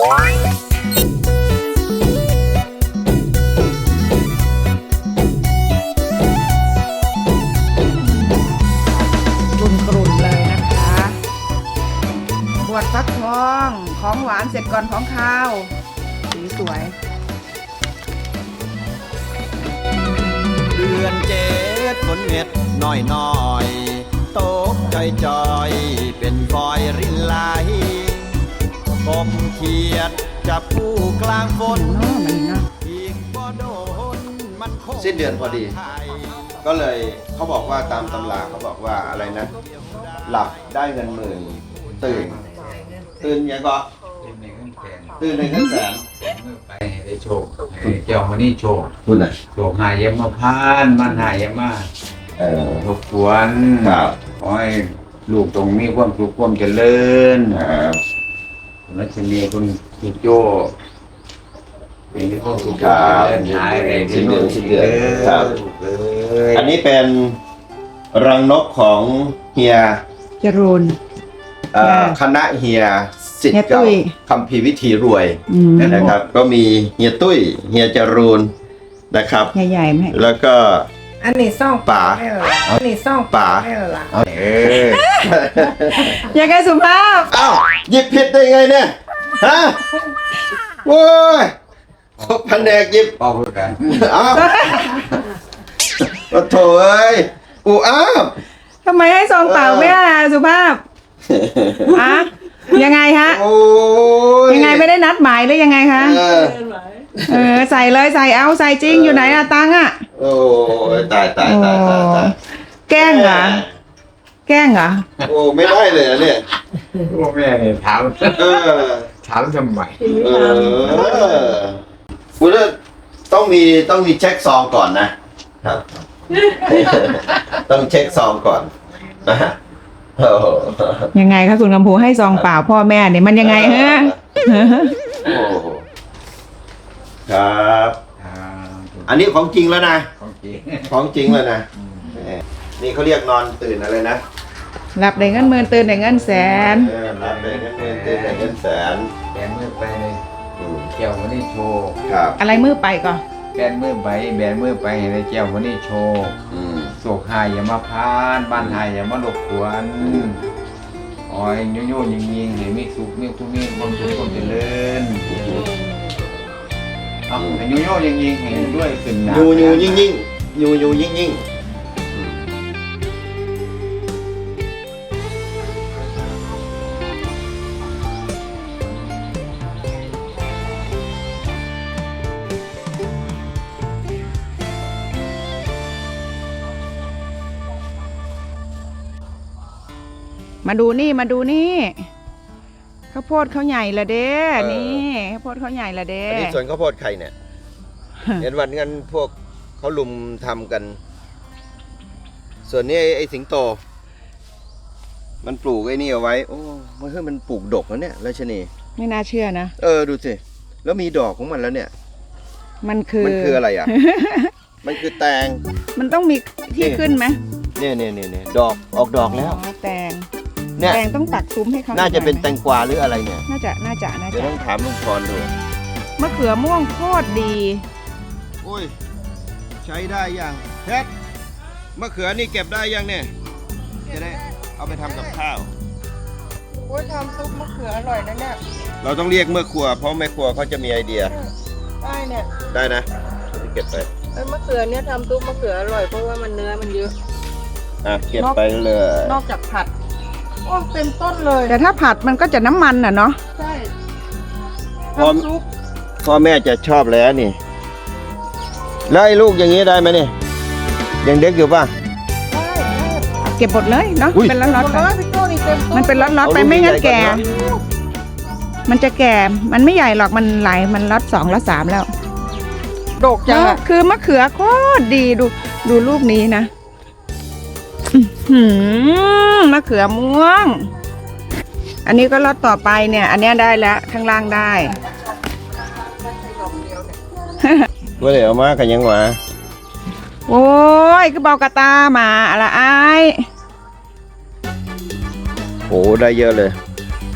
กรุ่นกรุ่นๆเลยนะคะบวชฟักทอง ของหวานเสร็จก่อนของข้าว สีสวย เดือนเจ็ดฝนเม็ดน้อยน้อยๆตกจอยจอยๆเป็นฟอยรินไหล ผมเขียดจับผู้กลางฝนเนาะมันเนาะอีกบ่โดนมันคงสิ้นเดือนพอดีไทยก็เลยเขาบอกว่าตามตำราเขาบอกว่าอะไรนะ หลับได้เงินหมื่นตื่น ตื่นยังก็เป็นในเครื่องแกงตื่นในเงินแสนเมื่อไปให้ได้โชคให้เจ้ามานี่โชคคุณน่ะโชคหายยมาพานมันหายยมาเออทบทวนครับ ขอให้ลูกตรงมีความสุขความเจริญ ครับ คุณรัชนีคุณคุณโจเป็นที่ความสุขความเจริญหายไปสิ้นเดือนสิ้นเดือนครับเอ้ยอันนี้เป็นรังนกของเฮียจรูน เอ่อค่ะคณะเฮียสิทเฮียธิ์ตุ้เก่ายคำพีร์วิธีรวยอืมนะครับ ก็มีเฮียตุ้ยเฮียจรูนนะครับ ใหญ่ๆไหมแล้วก็ อันนี้ซ่องป๋าไม่เหรออันนี้ซ่องป๋าไม่เหรอเอาเอ้ยยังไงสุภาพอ้าวหยิบผิดได้ไงเนี่ยฮะโว้ยแผนกหยิบเป้าเพื่อกันอ้าวโอ้โถเอ้ยอูอ้าวทำไมให้ซองเปล่าไม่ได้อะสุภาพอะยังไงฮะโอ้ยยังไงไม่ได้นัดหมายหรือยังไงคะ เออ เออใส่เลยใส่เอาใส่จริงอยู่ไหนอะตังค์อะโอ้ยตายตายตายตายตายแกล้งเหรอแกล้งเหรอโอ้ไม่ได้เลยนะเนี่ยพวกแม่เนี่ยถามเออถามทำไมเออคุณต้องมีต้องมีเช็คซองก่อนนะครับ ต้องเช็คซองก่อนนะฮะโอ้โหยังไงคะคุณกำพูให้ซองเปล่าพ่อแม่เนี่ยมันยังไงฮะ โอ้โห ครับ อ่าอันนี้ของจริงแล้วนะ ของจริงของจริงแล้วนะแหมนี่เขาเรียกนอนตื่นอะไรนะหลับได้เงินหมื่นตื่นได้เงินแสน เออรับได้เงินหมื่นตื่นได้เงินแสนแกนมือไปเลยอืมเจ้าวันนี้โชว์ครับอะไรมือไปก่อนแกนมือไปแบนมือไปให้ได้เจ้าวันนี้โชว์อืม โศกหายอย่ามาพานบ้านหายอย่ามารบกวนโอ้ยโยโย่ยิงยิงให้มีสุขมีทุกมีความสุขความเจริญ เอาให้โยยิงยิงให้ด้วยขึ้นหนายูยูยิ่งยิ่งยูยูยิ่งยิ่งมาดูนี่มาดูนี่ ข้าวโพดเขาใหญ่ละเด้นี่ข้าวโพดเขาใหญ่ละเด้อันนี้สวนข้าวโพดใครเนี่ย เห็นวันกันพวกเขาลุมทำกัน ส่วนนี้ไอ้ไอ้สิงโต มันปลูกไอ้นี่เอาไว้ โอ้มันเฮ้ยมันปลูกดกแล้วเนี่ยราชนี ไม่น่าเชื่อนะ เออดูสิ แล้วมีดอกของมันแล้วเนี่ย มันคือมันคืออะไรอะ มันคือแตง มันต้องมีที่นี่ ขึ้นไหมเนี่ยเนี่ยเนี่ยเนี่ยดอกออกดอกแล้ว อ๋อแตง เนี่ยแตงต้องตักซุ้มให้เขาน่าจะเป็นหแตงกวาหรืออะไรเนี่ยน่าจะน่าจะน่าเดี๋ยวจะต้องถามลุงพรดูมะเขือม่วงโคตรดีโอ้ยใช้ได้ยังเพชรมะเขือนี่เก็บได้ยังเนี่ยจะได้เอาไปทำกับข้าว โอ้ยทำซุปมะเขืออร่อยนะเนี่ยเราต้องเรียกเมื่อครัว เพราะแม่ครัวเขาจะมีไอเดียได้เนี่ยได้นะเก็บไปเอ้ยมะเขือเนี่ยทำซุปมะเขืออร่อยเพราะว่ามันเนื้อมันเยอะอะเก็บไปเลยนอกจากผัดโอ้เต็มต้นเลยแต่ถ้าผัดมันก็จะน้ำมันอะเนาะใช่พร้อมทำซุปพ่อแม่จะชอบแล้วนี่ แล้วไอ้ลูกอย่างนี้ได้ไหมเนี่ยยังเด็กอยู่ป่ะได้ได้เก็บหมดเลยเนาะอุ้ยเป็นล็อตหมๆดไปเลยพี่โก้นี่เต็มต้นมันเป็นล็อตๆไปเอาลูกไม่งั้นใหญ่ๆก่แก่อนเนอะมันจะแก่ มันไม่ใหญ่หรอกมันหลายมันล็อตสองล็อตสามแล้วดกจังเนอะอะคือมะเขือโคตรดีดูดูลูกนี้นะอื้อ หือมะเขือม่วง อันนี้ก็ล็อตต่อไปเนี่ย อันเนี้ยได้แล้วข้างล่างได้ว่าเดี๋ยวมากันยังหวะโอ้ยก็เบากระตามาอะไรไอ้ายโอ้ได้เยอะเลย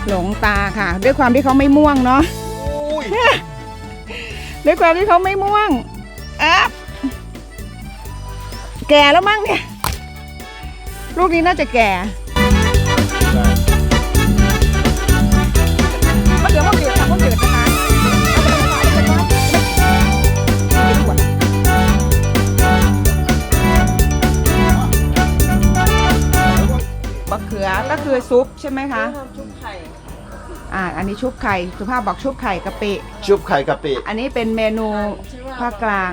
หลงตาค่ะ ด้วยความที่เขาไม่ม่วงเนาะด้วยความที่เขาไม่ม่วงอัพแก่แล้วมั้งเนี่ย ลูกนี้น่าจะแก่มะเขือมะเขือค่ะมะเขือนะคะมะเขือก็คือซุปใช่ไหมคะทำชุบไข่อ่าอันนี้ชุบไข่สุภาพบอกชุบไข่กะปิ ชุบไข่กะปิ อันนี้เป็นเมนูภาคกลาง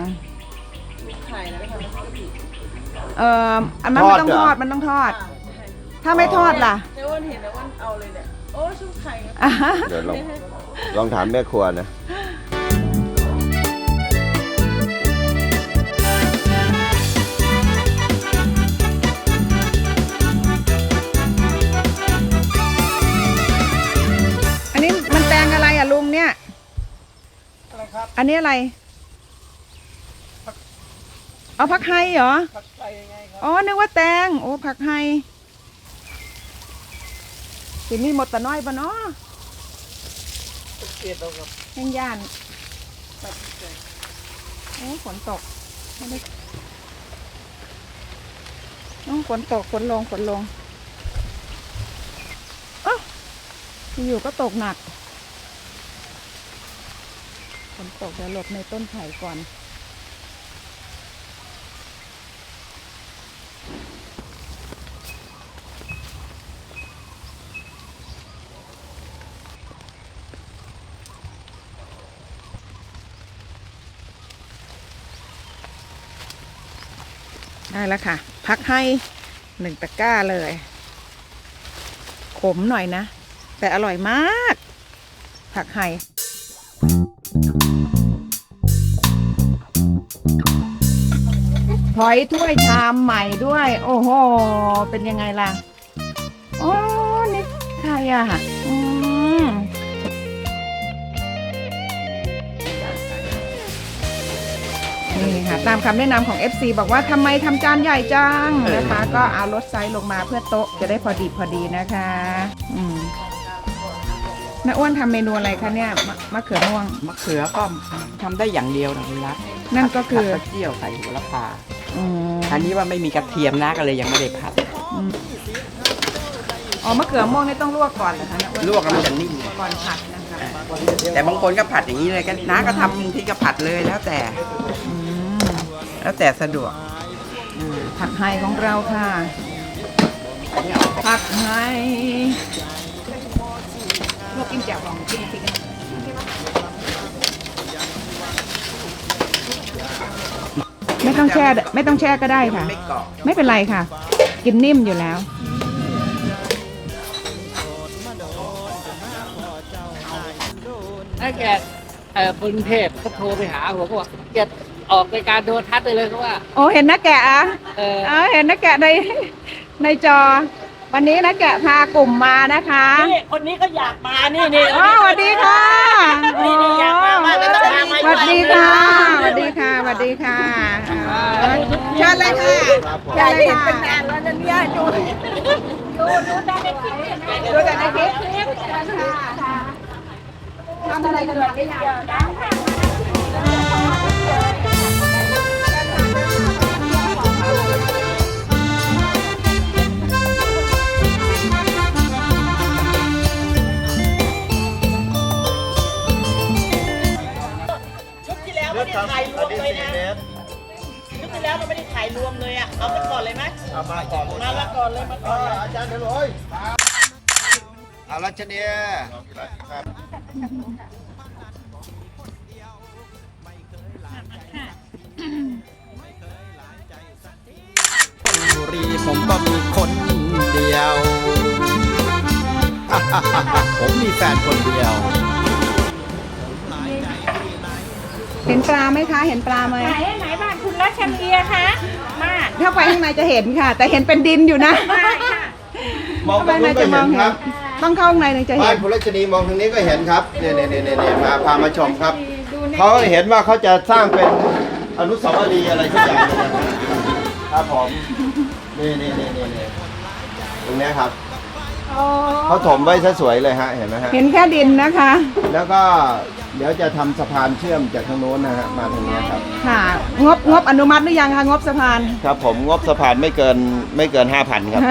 เอ่ออันนั้นมันต้องทอดมันต้องทอด ถ้าไม่ทอดล่ะเดี๋ยววันเห็นแล้ววันเอาเลยเนี่ยโอ้ชุบไข่ครับอ่าเดี๋ยวลองลองถามแม่ครัวนะ อันนี้มันแตงอะไรอะลุงเนี่ย อะไรครับ อันนี้อะไร เอาผักไฮเหรอ ผักไข่ยังไงครับอ๋อ นึกว่าแตง โอ้ ผักไฮสิมีหมดแต่น้อยปะเนาะเกลียดเราครับแห้งย่านโอ้ ฝนตกไม่ได้โอ้ฝนตก ฝนลง ฝนลงเอ้าอยู่ก็ตกหนัก ฝนตกเดี๋ยวหลบในต้นไผ่ก่อน ได้แล้วค่ะ พักให้หนึ่งตะกร้าเลย ขมหน่อยนะ แต่อร่อยมาก ผักไห่ถอยถ้วยชามใหม่ด้วย โอ้โห เป็นยังไงล่ะอ๋อนี่ใครอะ ตามคำแนะนำของ FC บอกว่าทำไมทำจานใหญ่จังนะคะ ก็เอาลดไซส์ลงมาเพื่อโต๊ะจะได้พอดีพอดีนะคะอืมน้าอ้วนทำเมนูอะไรคะเนี่ยมะมะเขือม่วง มะเขือก็ทำได้อย่างเดียวนะคุณรักนั่นก็คือ ผัดกระเจียวใส่หัวละพาอืมอันนี้ว่าไม่มีกระเทียมนะก็เลยยังไม่ได้ผัด อ๋อมะเขือม่วงนี่ต้องลวกก่อนเหรอคะน้าอ้วนลวกแล้วมันจะนิ่ม ก่อนผัดนะคะแต่บางคนก็ผัดอย่างนี้เลยกันน้าก็ทำที่ก็ผัดเลยแล้วแต่อืม แล้วแต่สะดวกผักไห่ของเราค่ะ ผักไห่ลวกกินแจ่วลองกินพริกไม่ต้องแช่ไม่ต้องแช่ก็ได้ค่ะ ไม่กรอบไม่เป็นไรค่ะ กินนิ่มอยู่แล้วถ้าแกเออกรุงเทพก็โทรไปหาผมก็บอกแก ออกรายการโทรทัศน์ได้เลยเขาว่า โอ้เห็นนะแกะอะเออ เออเห็นนะแกะในในจอ วันนี้นะแกะพากลุ่มมานะคะนี่คนนี้ก็อยากมานี่นี่อ๋อสวัสดีค่ะนี่นี่อยากมามากเลยต้องมาสวัสดีค่ะสวัสดีค่ะสวัสดีค่ะเออเชิญเลยค่ะเชิญเลยค่ะแล้วนั่นเนี่ยดูดูแต่ในคลิปทำอะไรกันแบบนี้อะชุ ไม่ได้ถ่ายรวมเลยอะ เอาไปก่อนเลยไหมเอามาก่อนมาละก่อนเลยมาก่อนเลยอาจารย์เดี๋ยวเลยเอารัชเนียบุรีผมก็มีคนเดียว ผมมีแฟนคนเดียว เห็นปลาไหมคะ เห็นปลาไหมไหนไหนบ้านคุณ รัชเมียคะมาถ้าไปข้างในจะเห็นค่ะ แต่เห็นเป็นดินอยู่นะมาค่ะมองเข้าตไปรงข้างในนู้นก็จะมเห็อนงคเห็รันบต้องเข้าข้างในถึงจะบ้าเห็นนคุณรัชนีมองทางนี้ก็เห็นครับเนี่ยเนี่ยเนี่ยเนี่ยพาพามาชมครับเขาเห็นว่าเขาจะสร้างเป็นอนุสาวรีย์อะไรทุกอย่างเลยนะครับผมนี่นี่นี่นี่นี่ตรงเนี้ยครับเขาถมไว้ซะสวยเลยฮะเห็นไหมฮะเห็นแค่ดินนะคะ แล้วก็ เดี๋ยวจะทำสะพานเชื่อมจากทางโน้นนะฮะมาทางนี้ครับ ค่ะ งบงบอนุมัติหรือยังคะงบสะพาน ครับผมงบสะพานไม่เกินไม่เกิน 5,000 ครับ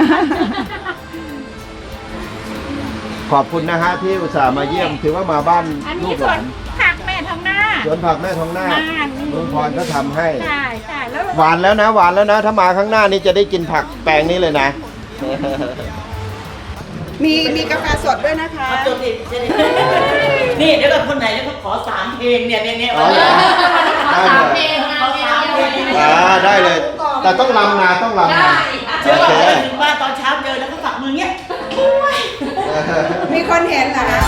ขอบคุณนะฮะที่อุตส่าห์มาเยี่ยมถือว่ามาบ้านอันลูนี้กสหวลานนผักแม่ทองหน้า สวนผักแม่ทองหน้าบ้าน ลุงพรก็ทำให้ ใช่ใช่แล้วหวานแล้วนะหวานแล้วนะ ถ้ามาข้างหน้านี่จะได้กินผักแปลงนี้เลยนะ มีมีกาแฟสดด้วยนะคะ มาจดดิจะได้นี่เดี๋ยวกับคนไหนเนี่ยเขาขอสามเพลงเนี่ยเนี่ยเนี่ยอ๋อเหรอได้เลยขอสามเพลงอ่าได้เลย แต่ต้องลำนาต้องลำนาเชื่อโอว่าเคถึงบ้านตอนเช้าเจอแล้วก็ฝักมือเงี้ยมีคนเห็นเหรอคะ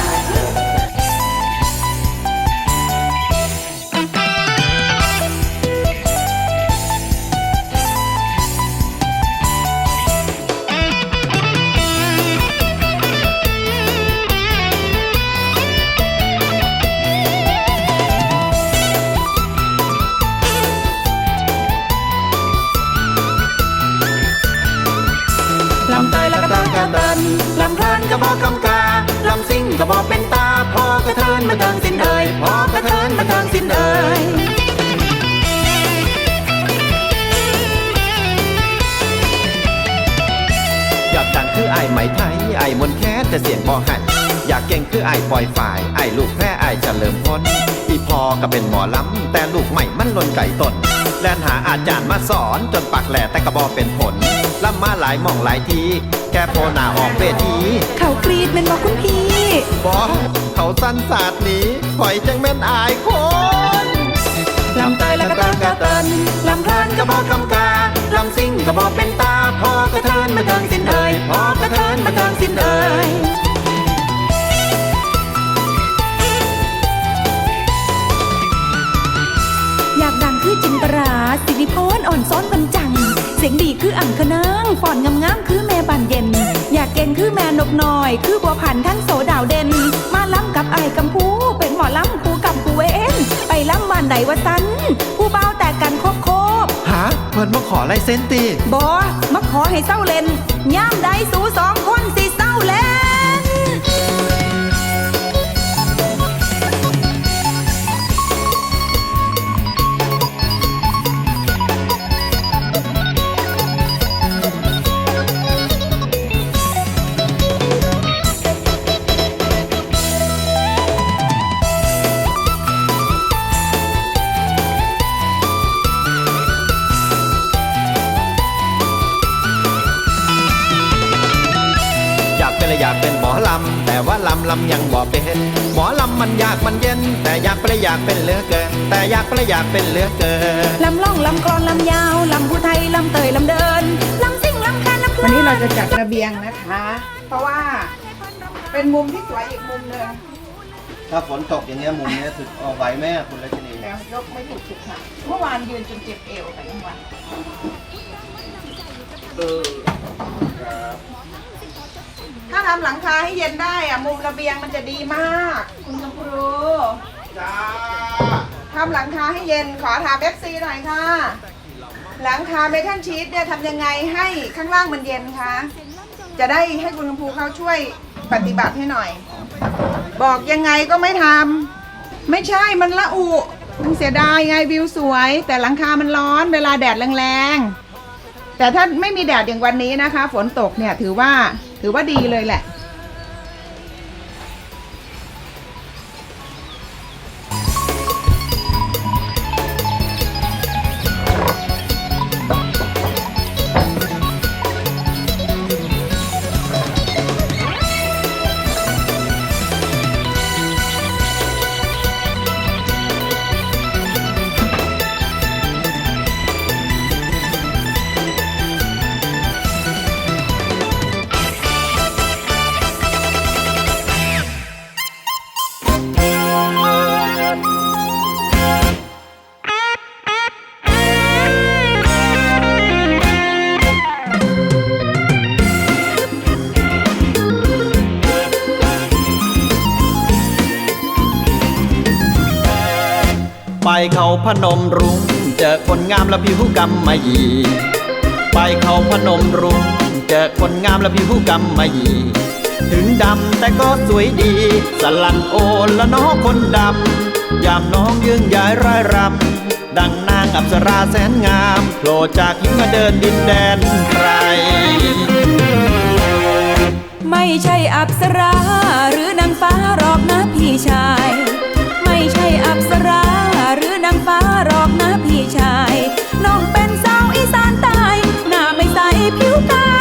กระบอกคำกาลำซิ่งกระบอกเป็นตาพอกระเทินมาเทิงสินเอ่ยพอกระเทินมาเทิงสินเอ่ยอยากดังคือไอ้ไหมไทยไอ้มนแค่แต่เสียงพอหันอยากเก่งคือไอ้ปล่อยฝ่ายไอ้ลูกแพร่ไอ้ายเฉลิมพลอีพอก็เป็นหมอลำแต่ลูกใหม่มันลนไก่ตน แลนหาอาจารย์มาสอนจนปากแหล่แต่กระบอกเป็นผลลำมาหลายหม่องหลายที แค่โพหนาออกเวทีเขากรีดเป็นบอกคุณพี่บอกเขาสั้นศาสตร์นี้ปล่อยจังแม่นอายคนลำเตยและกระตังกระตันลำพลานกระบอกคำกาลำซิ่งกระบอกเป็นตาพอกระเทินมาเทิงสินเอ่ยพอกระเทินมาเทิงสินเอ่ยอย งคือจินตราสิริพรอ่อนซ้อนบรรจัง เสียงดีคืออ่างคะนางฟอนงามงามๆคือแม่บานเย็น อยากเก่งคือแม่นกน้อย คือบัวผันทั้งโสดาวเด่น มาล้ำกับไอ้กำพูเป็นหมอล้ำคู่กับกูเวนไปล้ำบ้านใดวะสัน ผู้เบาแต่กันโคบโคบหาเพิ่นมาขอลายเซ็นตีบอมาขอให้เศร้าเล่นย่ามใดสู่สองคนสิเศร้าเล่นำลำยังบ่เป็นหมอลำมันยากมันเย็น แต่อยากเป็นและอยากเป็นเหลือเกิน แต่อยากเป็นและอยากเป็นเหลือเกินลำล่องลำกรอนลำยาวลำผู้ไทยลำเตยลำเดินลำซิ่งลำแคนลำพลวันนี้เราจะจัดระเบียงนะคะ เพราะว่าเป็นมุมที่สวยอีกมุมหนึ่งถ้าฝนตกอย่างเงี้ยมุมเนี้ยสุดเอาไหวไหมอะคุณรัชนีแล้วยกไม่ถูกสุดค่ะเมื่อวานยืนจนเจ็บเอวไปทั้งวัน ถ้าทำหลังคาให้เย็นได้อะมุมระเบียงมันจะดีมาก คุณครูจ้าทำหลังคาให้เย็นขอถามเอฟซีหน่อยค่ะ หลังคาเมทัลชีตเนี่ยทำยังไงให้ข้างล่างมันเย็นคะ จะได้ให้คุณครูเขาช่วยปฏิบัติให้หน่อย บอกยังไงก็ไม่ทำไม่ใช่มันละอุมันเสียดายไงวิวสวย แต่หลังคามันร้อนเวลาแดดแรงๆแต่ถ้าไม่มีแดดอย่างวันนี้นะคะ ฝนตกเนี่ยถือว่า ถือว่าดีเลยแหละ เขาพนมรุ้งเจอคนงามและผิวกรรมมายีไปเขาพนมรุ้งเจอคนงามและผิวกรรมมายีถึงดำแต่ก็สวยดี สลันโอละน้องคนดำ ยามน้องยืงยายร่ายรำ ดังนางอับสราแสนงามโผล่จากหิมมาเดินดินแดนไกลไม่ใช่อัปสราหรือนางฟ้าหรอกนะพี่ชาย น้องเป็นสาวอีสานใต้หน้าไม่ใสผิวกา